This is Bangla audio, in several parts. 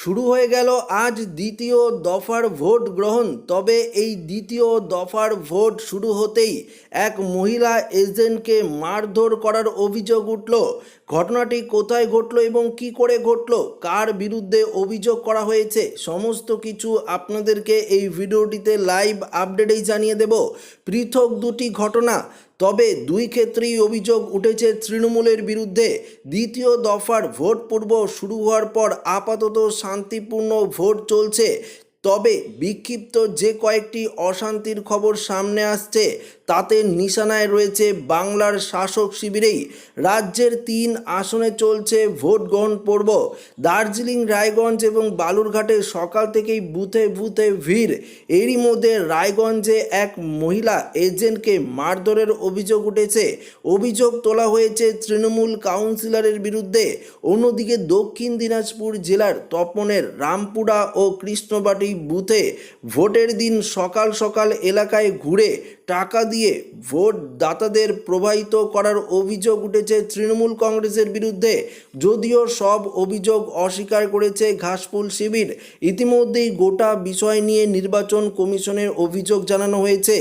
শুরু হয়ে গেল আজ দ্বিতীয় দফার ভোট গ্রহণ। তবে এই দ্বিতীয় দফার ভোট শুরু হতেই এক মহিলা এজেন্টকে মারধর করার অভিযোগ উঠল। ঘটনাটি কোথায় ঘটলো এবং কি করে ঘটলো, কার বিরুদ্ধে অভিযোগ করা হয়েছে, সমস্ত কিছু আপনাদেরকে এই ভিডিওটিতে লাইভ আপডেটেই জানিয়ে দেব। পৃথক দুটি ঘটনা তবে দুই ক্ষেত্রেই অভিযোগ উঠেছে তৃণমূলের বিরুদ্ধে। দ্বিতীয় দফার ভোট পূর্ব শুরু হওয়ার পর আপাতত শান্তিপূর্ণ ভোট চলছে। তবে বিক্ষিপ্ত যে কয়েকটি অশান্তির খবর সামনে আসছে তাতে নিশানায় রয়েছে বাংলার শাসক শিবিরেই। রাজ্যের তিন আসনে চলছে ভোট গ্রহণ পর্ব। দার্জিলিং, রায়গঞ্জ এবং বালুরঘাটে সকাল থেকেই বুথে বুথে ভিড়। এরই মধ্যে রায়গঞ্জে এক মহিলা এজেন্টকে মারধরের অভিযোগ উঠেছে। অভিযোগ তোলা হয়েছে তৃণমূল কাউন্সিলরের বিরুদ্ধে। অন্যদিকে দক্ষিণ দিনাজপুর জেলার তপনের রামপুরা ও কৃষ্ণবাটি বুথে ভোটের দিন সকাল সকাল এলাকায় ঘুরে টাকা দিয়ে ভোট দাতাদের প্রবাহিত করার অভিযোগ উঠেছে তৃণমূল কংগ্রেসের বিরুদ্ধে। যদিও সব অভিযোগ অস্বীকার করেছে ঘাসফুল শিবির, ইতিমধ্যেই গোটা বিষয় নিয়ে নির্বাচন কমিশনের অভিযোগ জানানো হয়েছে।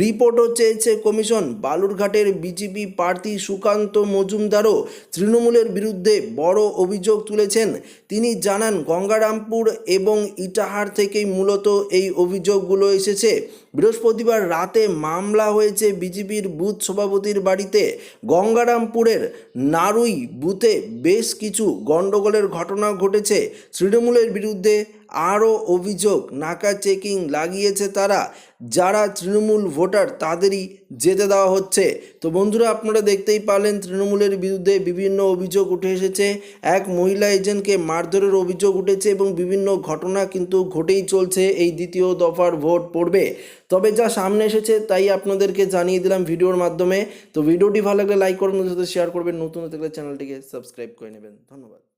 রিপোর্টও চেয়েছে কমিশন, বালুরঘাটের বিজেপি প্রার্থী সুকান্ত মজুমদারও তৃণমূলের বিরুদ্ধে বড় অভিযোগ তুলেছেন। তিনি জানান, গঙ্গারামপুর এবং ইটাহার থেকেই মূলত এই অভিযোগগুলো এসেছে। বৃহস্পতিবার রাতে মামলা হয়েছে বিজেপির বুথ সভাপতির বাড়িতে। গঙ্গারামপুরের নারুই বুথে বেশ কিছু গণ্ডগোলের ঘটনা ঘটেছে। তৃণমূলের বিরুদ্ধে আরও অভিযোগ নাকা চেকিং লাগিয়েছে তারা, যারা তৃণমূল ভোটার তাদেরই যেতে দেওয়া হচ্ছে। তো বন্ধুরা, আপনারা দেখতেই পারলেন তৃণমূলের বিরুদ্ধে বিভিন্ন অভিযোগ উঠে এসেছে। এক মহিলা এজেন্টকে মারধরের অভিযোগ উঠেছে এবং বিভিন্ন ঘটনা কিন্তু ঘটেই চলছে, এই দ্বিতীয় দফার ভোট পড়বে। তবে যা সামনে এসেছে তাই আপনাদেরকে জানিয়ে দিলাম ভিডিওর মাধ্যমে। তো ভিডিওটি ভালো লাগলে লাইক করবেন সাথে শেয়ার করবেন। নতুন থাকলে চ্যানেলটিকে সাবস্ক্রাইব করে নেবেন। ধন্যবাদ।